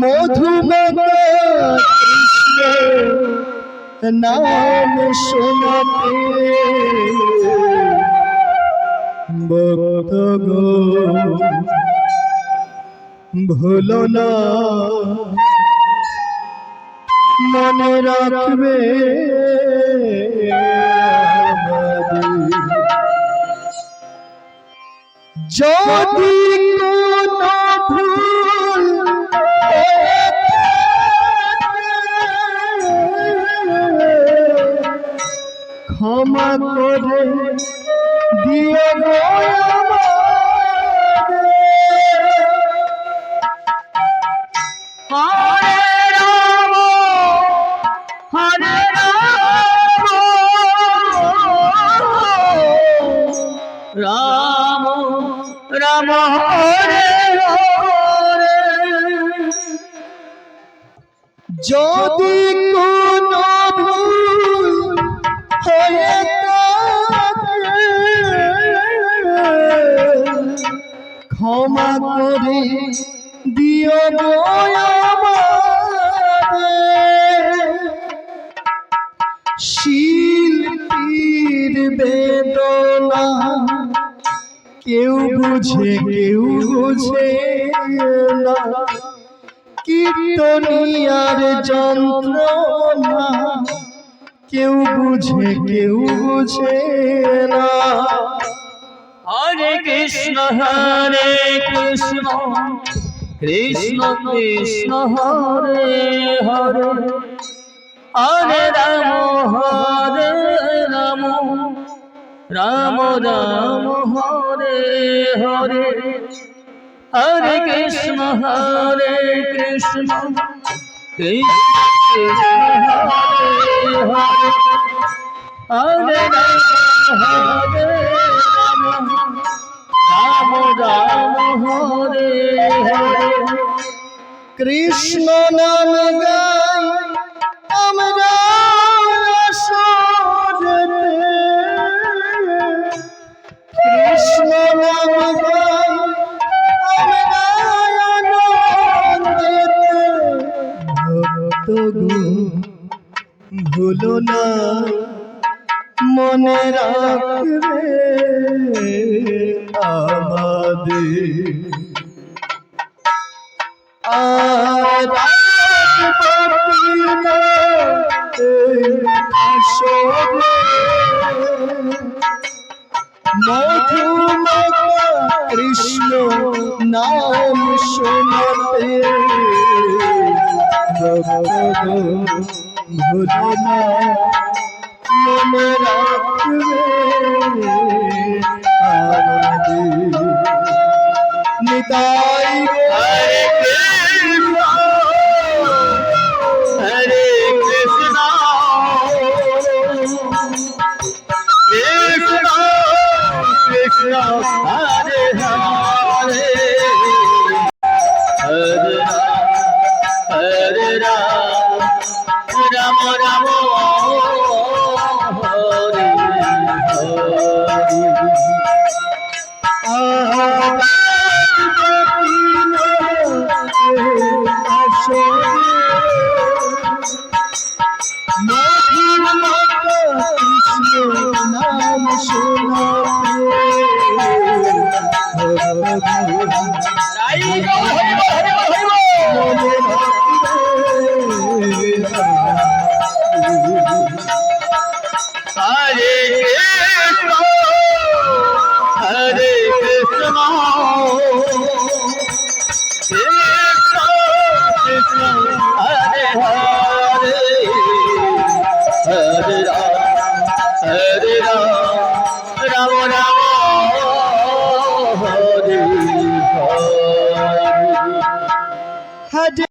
মধুমত নাম শোনাতে ভক্ত গো ভুলো না মনে রাখবে। যদি ক্ষমা করে দিয়ে হরে রাম হরে যদি কোনো ভুল হয়ে ক্ষমা করে দিও। শিল্পীর বেদনা কেউ বুঝে কেউ বুঝে না কীর্তনিয়ার যন্ত্রণা। কেউ বুঝে কেউ বুঝে না। হরে কৃষ্ণ হরে কৃষ্ণ। কৃষ্ণ কৃষ্ণ, হরে হরে। হরে রাম হরে রাম। রাম রাম, হরে হরে। হরে কৃষ্ণ হরে কৃষ্ণ। কৃষ্ণ কৃষ্ণ হরে হরে। হরে রাম রাম হরে হরে। কৃষ্ণ নাম গাই আমরা গো, ভুলো না মনে রাখবে আমাদের। কৃষ্ণ নাম শোনাতে। ভুলো না মনে রাখবে আমাদের নিতাই হরে কৃষ্ণ হরে কৃষ্ণ কৃষ্ণ কৃষ্ণ হরে হরে রাম রাম হরে